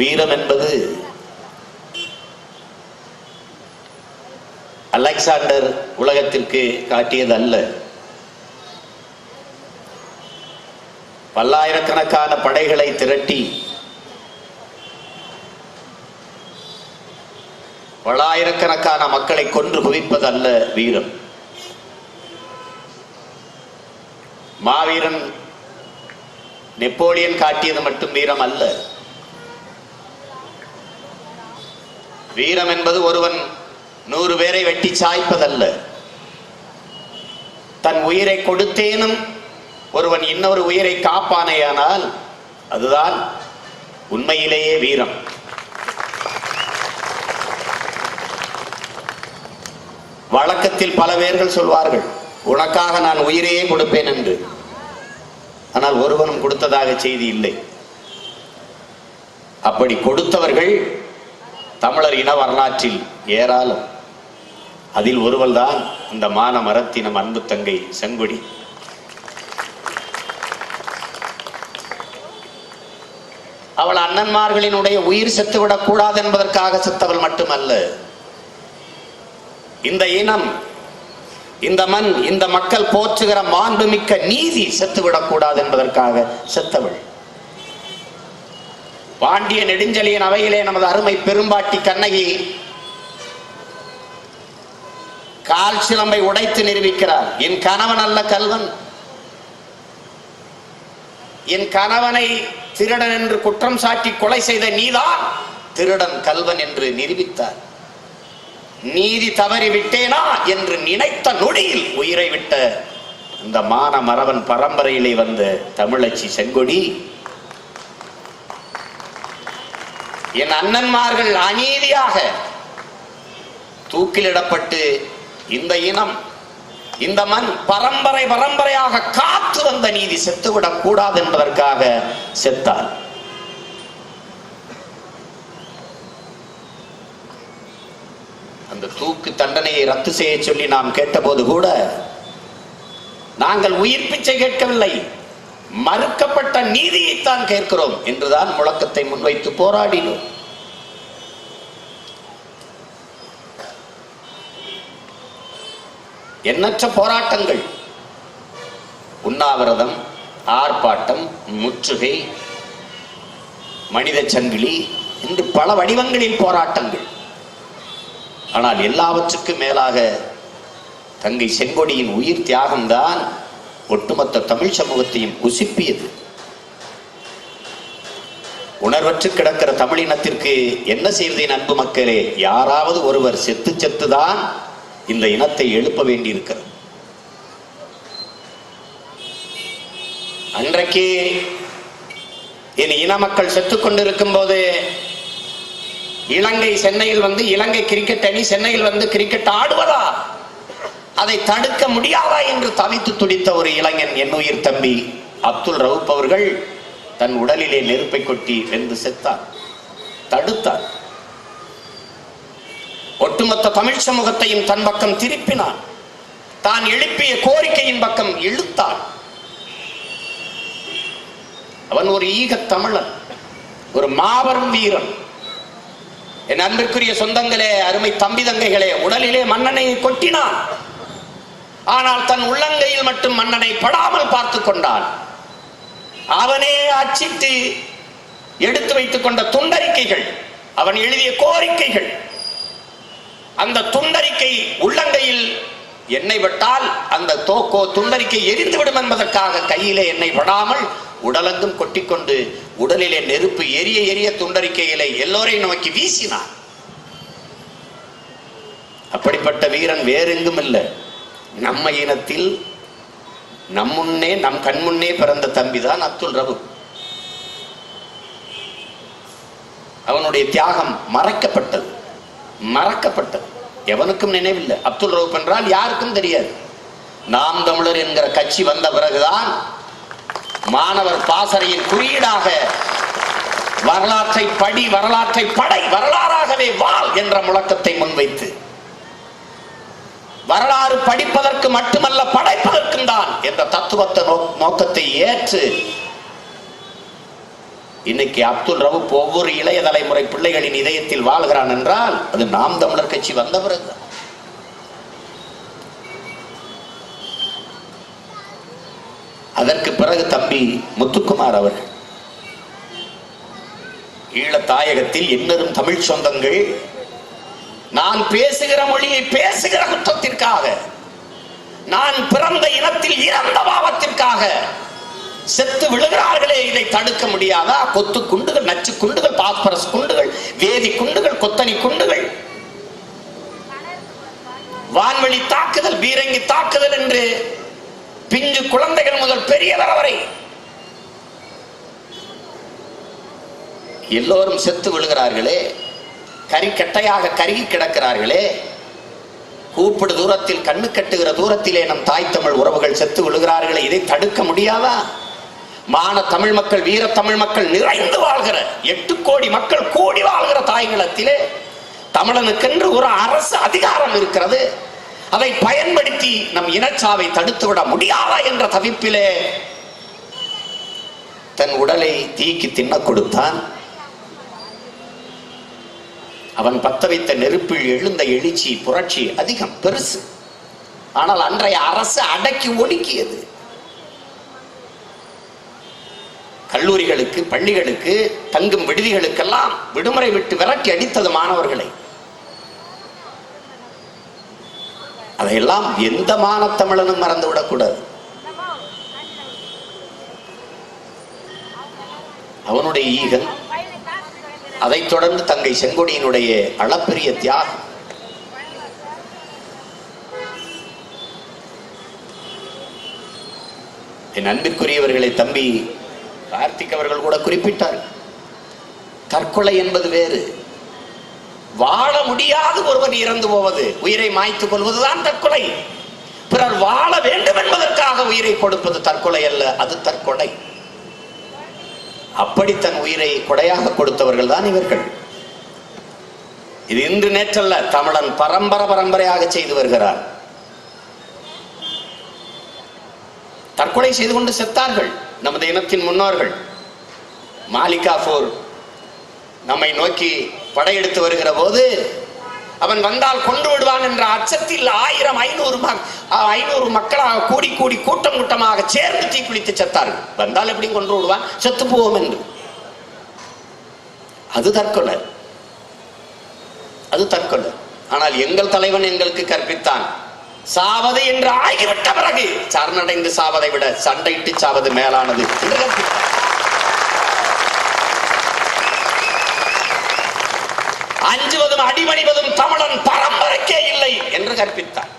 வீரம் என்பது அலெக்சாண்டர் உலகத்திற்கு காட்டியது அல்ல பல்லாயிரக்கணக்கான படைகளை திரட்டி பல்லாயிரக்கணக்கான மக்களை கொன்று குவிப்பது அல்ல வீரம். மாவீரன் நெப்போலியன் காட்டியது மட்டும் வீரம் அல்ல. வீரம் என்பது ஒருவன் நூறு பேரை வெட்டி சாய்ப்பதல்ல. தன் உயிரை கொடுத்தேனும் ஒருவன் இன்னொரு உயிரை காப்பானேயானால் அதுதான் உண்மையிலேயே வீரம். வழக்கத்தில் பல பேர்கள் சொல்வார்கள் உனக்காக நான் உயிரையே கொடுப்பேன் என்று. ஆனால் ஒருவனும் கொடுத்ததாக செய்தி இல்லை. அப்படி கொடுத்தவர்கள் தமிழர் இன வரலாற்றில் ஏராளம். அதில் ஒருவள்தான் இந்த மான மரத்தினம் அன்பு தங்கை செங்கொடி. அவள் அண்ணன்மார்களினுடைய உயிர் செத்துவிடக் கூடாது என்பதற்காக செத்தவள் மட்டுமல்ல. இந்த இனம் இந்த மண் இந்த மக்கள் போற்றுகிற மாண்புமிக்க நீதி செத்துவிடக் கூடாது என்பதற்காக செத்தவள். பாண்டிய நெடுஞ்செழியன் அவையிலே நமது அருமை பெரும்பாட்டி கண்ணகி கால் சிலம்பை உடைத்து நிரூபிக்கிறார். என் கணவன் அல்ல கல்வன். என் கணவனை திருடன் என்று குற்றம் சாட்டி கொலை செய்த நீதான் திருடன் கல்வன் என்று நிரூபித்தார். நீதி தவறி விட்டேனா என்று நினைத்த நொடியில் உயிரை விட்ட இந்த மான மரவன் பரம்பரையிலே வந்த தமிழச்சி செங்கொடி என் அண்ணன்மார்கள் அநீதியாக தூக்கிலிடப்பட்டு இந்த இனம் இந்த மண் பரம்பரை பரம்பரையாக காத்து வந்த நீதி செத்துவிடக் கூடாது என்பதற்காக செத்தார். அந்த தூக்கு தண்டனையை ரத்து செய்ய சொல்லி நாம் கேட்டபோது கூட நாங்கள் உயிர் பிச்சை கேட்கவில்லை. மறுக்கப்பட்ட நீதியைத்தான் கேட்கிறோம் என்றுதான் முழக்கத்தை முன்வைத்து போராடினோம். எண்ணற்ற போராட்டங்கள். உண்ணாவிரதம் ஆர்ப்பாட்டம் முற்றுகை மனித சங்கிலி என்று பல வடிவங்களில் போராட்டங்கள். ஆனால் எல்லாவற்றுக்கும் மேலாக தங்கை செங்கொடியின் உயிர் தியாகம்தான் ஒட்டுமொத்த தமிழ் சமூகத்தையும் உசிப்பியது. உணர்வற்று கிடக்கிற தமிழினத்திற்கு என்ன செய்வது அன்பு மக்களே? யாராவது ஒருவர் செத்து செத்துதான் இந்த இனத்தை எழுப்ப வேண்டியிருக்கிறது. அன்றைக்கு என் இன மக்கள் செத்துக் கொண்டிருக்கும் போது இலங்கை சென்னையில் வந்து இலங்கை கிரிக்கெட் அணி சென்னையில் வந்து கிரிக்கெட் ஆடுவதா? அதை தடுக்க முடியாதா என்று தவித்து துடித்த ஒரு இளைஞன் என் உயிர் தம்பி அப்துல் ரவுப் அவர்கள் தன் உடலிலே நெருப்பை கொட்டி வெந்து செத்தார் தடுத்தார் ஒட்டுமொத்த தமிழ் சமூகத்தையும் தன் பக்கம் திருப்பினான். தான் எழுப்பிய கோரிக்கையின் பக்கம் இழுத்தான். அவன் ஒரு ஈக தமிழன் ஒரு மாபெரும் வீரன். என் அன்பிற்குரிய சொந்தங்களே அருமை தம்பி தங்கைகளே உடலிலே மன்னனை கொட்டினான். ஆனால் தன் உள்ளங்கையில் மட்டும் மன்னனை படாமல் பார்த்து கொண்டான். அவனே அச்சிட்டு எடுத்து வைத்துக் கொண்ட துண்டறிக்கைகள் அவன் எழுதிய கோரிக்கைகள் அந்த துண்டறிக்கை உள்ளங்கையில் எண்ணெய் விட்டால் அந்த தோக்கோ துண்டறிக்கை எரிந்துவிடும் என்பதற்காக கையிலே எண்ணெய் படாமல் உடலெங்கும் கொட்டிக்கொண்டு உடலிலே நெருப்பு எரிய எரிய துண்டறிக்கைகளை எல்லோரையும் நோக்கி வீசினான். அப்படிப்பட்ட வீரன் வேறெங்கும் இல்லை. நம்ம இனத்தில் நம் முன்னே நம் கண்முன்னே பிறந்த தம்பிதான் அப்துல் ரபு அவனுடைய தியாகம் மறைக்கப்பட்டது. மறக்கப்பட்டது. எவனுக்கும் நினைவில்லை. அப்துல் ரவுப் என்றால் யாருக்கும் தெரியாது. நாம் தமிழர் என்கிற கட்சி வந்த பிறகுதான் மாணவர் பாசறையின் குறியீடாக வரலாற்றை படி வரலாற்றை படை வரலாறாகவே வாழ் என்ற முழக்கத்தை முன்வைத்து வரலாறு படிப்பதற்கு மட்டுமல்ல படைப்பதற்கும் தான் என்ற தத்துவத்தை நோக்கத்தை ஏற்று இன்னைக்கு அப்துல் ரவுப் ஒவ்வொரு இளைய தலைமுறை பிள்ளைகளின் இதயத்தில் வாழ்கிறான் என்றால் அது நாம் தமிழர் கட்சி வந்த பிறகு. அதற்கு பிறகு தம்பி முத்துக்குமார் அவர்கள் ஈழத்தாயகத்தில் இன்னரும் தமிழ் சொந்தங்கள் நான் பேசுகிற மொழியை பேசுகிற குற்றத்திற்காக நான் பிறந்த இனத்தில் இறந்த பாவத்திற்காக செத்து விழுகிறார்களே இதை தடுக்க முடியாதா? கொத்து குண்டுகள் நச்சு குண்டுகள் பாஸ்பரஸ் குண்டுகள் வேதி குண்டுகள் கொத்தனி குண்டுகள். வான்வழி தாக்குதல் பீரங்கி தாக்குதல் என்று பிஞ்சு குழந்தைகள் முதல் பெரியவர் வரை எல்லோரும் செத்து விழுகிறார்களே கரிக்கட்டையாக கருகி கிடக்கிறார்களே. கூப்பிடு தூரத்தில் கண்ணு கட்டுகிற தூரத்திலே நம் தாய் தமிழ் உறவுகள் செத்து விழுகிறார்களே இதை தடுக்க முடியாதா? மான தமிழ் மக்கள் வீர தமிழ் மக்கள் நிறைந்து வாழ்கிற எட்டு கோடி மக்கள் கூடி வாழ்கிற தாய்நிலத்திலே தமிழனுக்கென்று ஒரு அரசு அதிகாரம் இருக்கிறது. அதை பயன்படுத்தி நம் இனச்சாவை தடுத்து விட முடியாதா என்ற தவிப்பிலே தன் உடலை தீக்கி தின்ன கொடுத்தான். அவன் பத்த வைத்த நெருப்பில் எழுந்த எழுச்சி புரட்சி அதிகம் பெருசு. ஆனால் அன்றைய அரசு அடக்கி ஒடுக்கியது. கல்லூரிகளுக்கு பள்ளிகளுக்கு தங்கும் விடுதிகளுக்கெல்லாம் விடுமுறை விட்டு விரட்டி அடித்தது மாணவர்களை. அதையெல்லாம் எந்த மானத்தமிழனும் மறந்துவிடக்கூடாது. அவனுடைய ஈகன் அதைத் தொடர்ந்து தங்கை செங்கொடியினுடைய அளப்பெரிய தியாகம். என் அன்பிற்குரியவர்களை தம்பி கார்த்திக் அவர்கள் கூட குறிப்பிட்டார் தற்கொலை என்பது வேறு. வாழ முடியாது ஒருவர் இறந்து போவது. உயிரை மாய்த்துக் கொள்வதுதான் தற்கொலை. பிறர் வாழ வேண்டும் என்பதற்காக உயிரை கொடுப்பது தற்கொலை அல்ல அது தற்கொலை. அப்படி தன் உயிரை கொடையாக கொடுத்தவர்கள் தான் இவர்கள். இது இன்று நேற்றல்ல தமிழன் பரம்பரை பரம்பரையாக செய்து வருகிறார் தற்கொலை செய்து கொண்டு செத்தார்கள் நமது இனத்தின் முன்னோர்கள். மாலிகாபூர் நம்மை நோக்கி படையெடுத்து வருகிற போது அவன் வந்தால் கொண்டு விடுவான் என்ற அச்சத்தில் ஆயிரம் ஐநூறு ஐநூறு மக்களாக கூடி கூடி கூட்டம் கூட்டமாக சேர்ந்து தீக்குளித்து செத்தார்கள். வந்தால் எப்படி கொண்டு விடுவான்? செத்து போவோம் என்று. அது தற்கொலை. அது தற்கொலை. ஆனால் எங்கள் தலைவன் எங்களுக்கு கற்பித்தான். சாவது என்று ஆகிவிட்ட பிறகு சரணடைந்து சாவதை விட சண்டையிட்டு சாவது மேலானது என்று கற்பித்தான். அடிபணிவதும் அடிமணிவதும் தமிழன் பரம்பரைக்கே இல்லை என்று கற்பித்தார்.